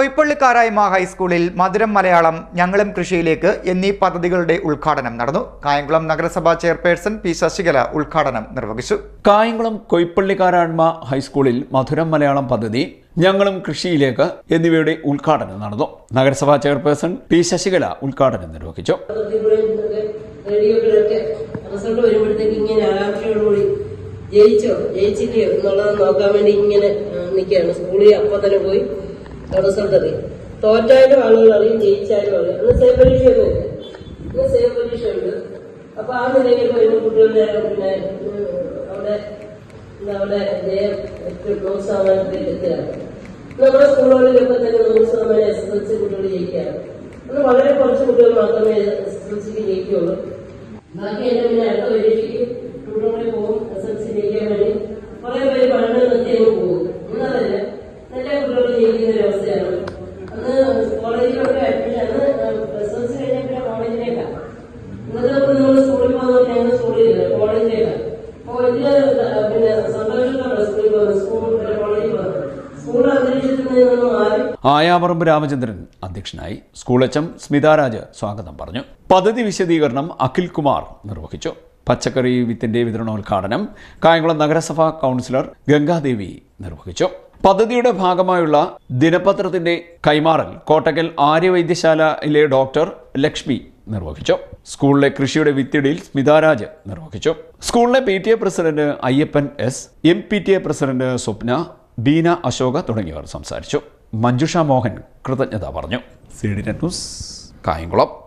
കൊയ്പ്പള്ളിക്കാരായ്മ ഹൈസ്കൂളിൽ മധുരം മലയാളം ഞങ്ങളും കൃഷിയിലേക്ക് എന്നീ പദ്ധതികളുടെ ഉദ്ഘാടനം നടന്നു. കായംകുളം നഗരസഭാ ചെയർപേഴ്സൺ പി ശശികല ഉദ്ഘാടനം നിർവഹിച്ചു. കായംകുളം കൊയ്പ്പള്ളിക്കാരായ്മ ഹൈസ്കൂളിൽ മധുരം മലയാളം പദ്ധതി ഞങ്ങളും കൃഷിയിലേക്ക് എന്നിവയുടെ ഉദ്ഘാടനം നടന്നു. നഗരസഭാ ചെയർപേഴ്സൺ പി ശശികല ഉദ്ഘാടനം നിർവഹിച്ചു. റിസൾട്ട് വരുമ്പോഴത്തേക്ക് ഇങ്ങനെ ആകാംക്ഷയോടുകൂടി ജയിച്ചോ ജയിച്ചില്ലയോ എന്നുള്ളത് നോക്കാൻ വേണ്ടി ഇങ്ങനെ നിൽക്കുകയാണ്. സ്കൂളിൽ അപ്പൊ തന്നെ പോയി റിസൾട്ട് അറിയും തോറ്റാലും ആളുകൾ അറിയും ജയിച്ചാലും അറിയും. അന്ന് സേവ് പരീക്ഷയൊന്നുമില്ല ഇന്ന് സേവ് പരീക്ഷ ഉണ്ട്. അപ്പൊ ആ നിലയിലേക്ക് വരുമ്പോൾ കുട്ടികളുടെ പിന്നെ അവിടെ അവിടെ ജയം നൂറ് നമ്മുടെ സ്കൂളുകളിലൊക്കെ തന്നെ നൂറ് ശതമാനം എസ് എസ് എൽ സി കുട്ടികൾ ജയിക്കുകയാണ്. അത് വളരെ കുറച്ച് കുട്ടികൾ മാത്രമേ എസ് എസ് എൽ സിക്ക് ജയിക്കുകയുള്ളൂ. ബാക്കി എന്റെ പിന്നെ അടുത്ത പരീക്ഷയ്ക്ക് ട്യൂട്ടോറിൽ പോകും എസ് എൽ സി ജയിക്കാൻ വേണ്ടി. കുറെ പേര് പഠനം നിർത്തി അങ്ങ് പോകും. എന്നതല്ല നല്ല കുട്ടികൾ ജയിക്കുന്ന ഒരു അവസ്ഥയാണ് അന്ന് കോളേജിലൊക്കെ അഡ്മിഷൻ അന്ന് എസ് എൽ സി കഴിഞ്ഞാൽ പിന്നെ കോളേജിലേക്കാണ് പിന്നെ സ്കൂൾ സ്കൂൾ ആയാപറമ്പ് രാമചന്ദ്രൻ അധ്യക്ഷനായി സ്കൂൾ എച്ച് എം സ്മിതാരാജ് സ്വാഗതം പറഞ്ഞു. പദ്ധതി വിശദീകരണം അഖിൽ കുമാർ നിർവഹിച്ചു. പച്ചക്കറി വിത്തിന്റെ വിതരണോദ്ഘാടനം കായംകുളം നഗരസഭാ കൗൺസിലർ ഗംഗാദേവി നിർവഹിച്ചു. പദ്ധതിയുടെ ഭാഗമായുള്ള ദിനപത്രത്തിന്റെ കൈമാറൽ കോട്ടക്കൽ ആര്യവൈദ്യശാലയിലെ ഡോക്ടർ ലക്ഷ്മി നിർവഹിച്ചു. സ്കൂളിലെ കൃഷിയുടെ വിത്തിടിയിൽ സ്മിതാരാജ് നിർവഹിച്ചു. സ്കൂളിലെ P T A president Ayyappan S M P T A president Swapna Beena Ashoka തുടങ്ങിയവർ സംസാരിച്ചു. മഞ്ജുഷ മോഹൻ കൃതജ്ഞത പറഞ്ഞു. C D news Kayamkulam.